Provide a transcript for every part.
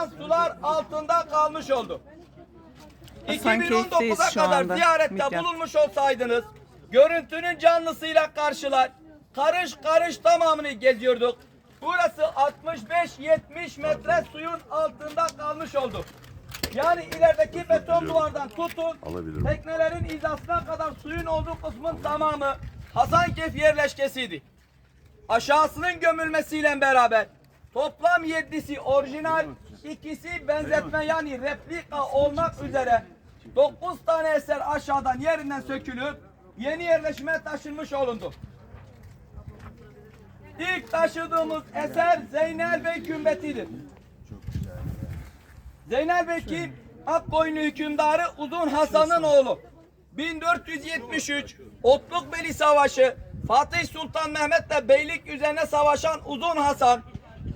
akan sular altında kalmış oldu. Hasankeyf'teyiz 2019'a şu kadar ziyarette Midyat. bulunmuş olsaydınız görüntünün canlısıyla karşılar karış karış tamamını geziyorduk. Burası 65-70 metre suyun altında kalmış oldu. Yani ilerideki beton duvardan tutun Alabilirim. teknelerin hizasına kadar suyun olduğu kısmın tamamı Hasankeyf yerleşkesiydi. Aşağısının gömülmesiyle beraber toplam yedisi orijinal, ikisi benzetme yani replika olmak üzere 9 tane eser aşağıdan yerinden sökülüp yeni yerleşime taşınmış olundu. İlk taşıdığımız eser Zeynel Bey kümbetidir. Zeynel Bey kim? Akkoyunlu hükümdarı Uzun Hasan'ın oğlu. 1473 Otlukbeli Savaşı Fatih Sultan Mehmet'le beylik üzerine savaşan Uzun Hasan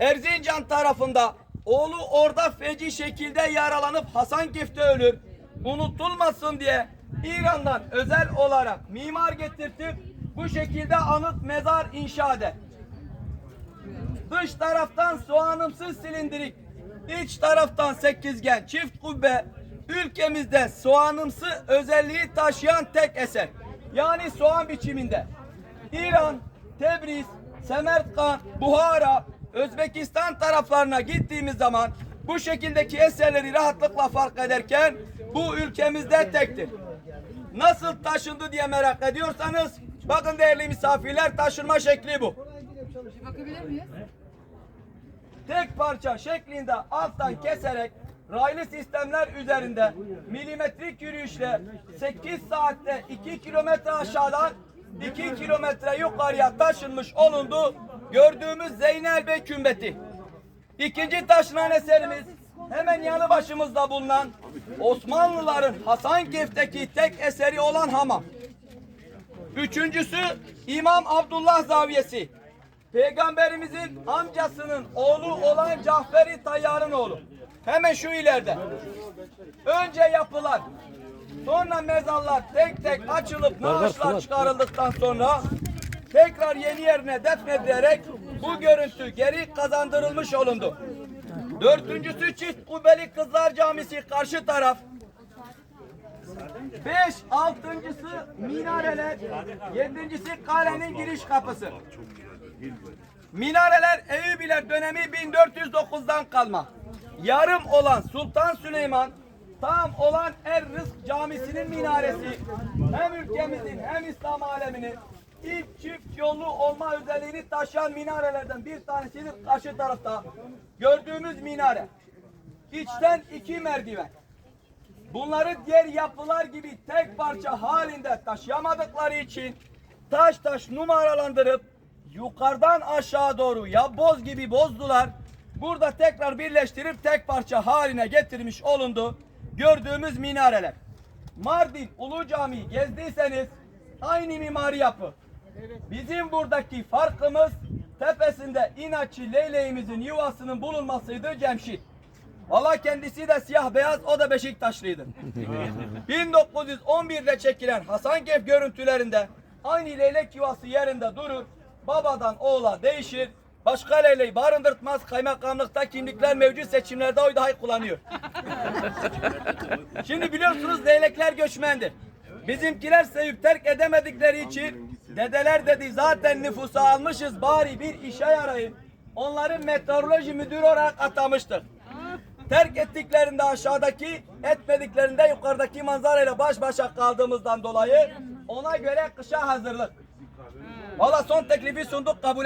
Erzincan tarafında oğlu orada feci şekilde yaralanıp Hasankeyf'te ölür. Unutulmasın diye İran'dan özel olarak mimar getirtip bu şekilde anıt mezar inşa eder. Dış taraftan soğanımsız silindirik, iç taraftan sekizgen çift kubbe ülkemizde soğanımsı özelliği taşıyan tek eser. Yani soğan biçiminde. İran, Tebriz, Semerkant, Buhara, Özbekistan taraflarına gittiğimiz zaman bu şekildeki eserleri rahatlıkla fark ederken bu ülkemizde tektir. Nasıl taşındı diye merak ediyorsanız bakın değerli misafirler taşınma şekli bu. Bakabilir miyiz? tek parça şeklinde alttan keserek raylı sistemler üzerinde milimetrik yürüyüşle 8 saatte 2 kilometre aşağıdan 2 kilometre yukarıya taşınmış olundu. Gördüğümüz Zeynel Bey kümbeti. İkinci taşınan eserimiz hemen yanı başımızda bulunan Osmanlıların Hasankeyf'teki tek eseri olan hamam. Üçüncüsü İmam Abdullah Zaviyesi. Peygamberimizin amcasının oğlu olan Cahferi Tayyar'ın oğlu. Hemen şu ileride. Önce yapılar, sonra mezarlar tek tek açılıp naaşlar çıkarıldıktan sonra tekrar yeni yerine defnedilerek bu görüntü geri kazandırılmış olundu. Dördüncüsü çift kubbeli kızlar camisi karşı taraf. Beş, altıncısı minareler, yedincisi kalenin giriş kapısı. Minareler Eyyubiler dönemi 1409'dan kalma. Yarım olan Sultan Süleyman, tam olan Er Rızk Camisi'nin minaresi hem ülkemizin hem İslam aleminin ilk çift yollu olma özelliğini taşıyan minarelerden bir tanesidir karşı tarafta. Gördüğümüz minare. İçten iki merdiven. Bunları diğer yapılar gibi tek parça halinde taşıyamadıkları için taş taş numaralandırıp yukarıdan aşağı doğru ya boz gibi bozdular. Burada tekrar birleştirip tek parça haline getirmiş olundu. Gördüğümüz minareler. Mardin Ulu Camii gezdiyseniz aynı mimari yapı. Bizim buradaki farkımız tepesinde inatçı leyleğimizin yuvasının bulunmasıydı Cemşit. Valla kendisi de siyah beyaz o da Beşiktaşlıydı. 1911'de çekilen Hasankeyf görüntülerinde aynı leylek yuvası yerinde durur. Babadan oğula değişir. Başka leyleği barındırtmaz. Kaymakamlıkta kimlikler mevcut seçimlerde oy dahi kullanıyor. Şimdi biliyorsunuz leylekler göçmendir. Bizimkiler sevip terk edemedikleri için dedeler dedi zaten nüfusa almışız bari bir işe yarayın. Onları meteoroloji müdürü olarak atamıştık. Terk ettiklerinde aşağıdaki, etmediklerinde yukarıdaki manzarayla baş başa kaldığımızdan dolayı ona göre kışa hazırlık. Valla son teklifi sunduk kabul